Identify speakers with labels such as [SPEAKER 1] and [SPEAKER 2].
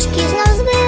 [SPEAKER 1] знов збирає.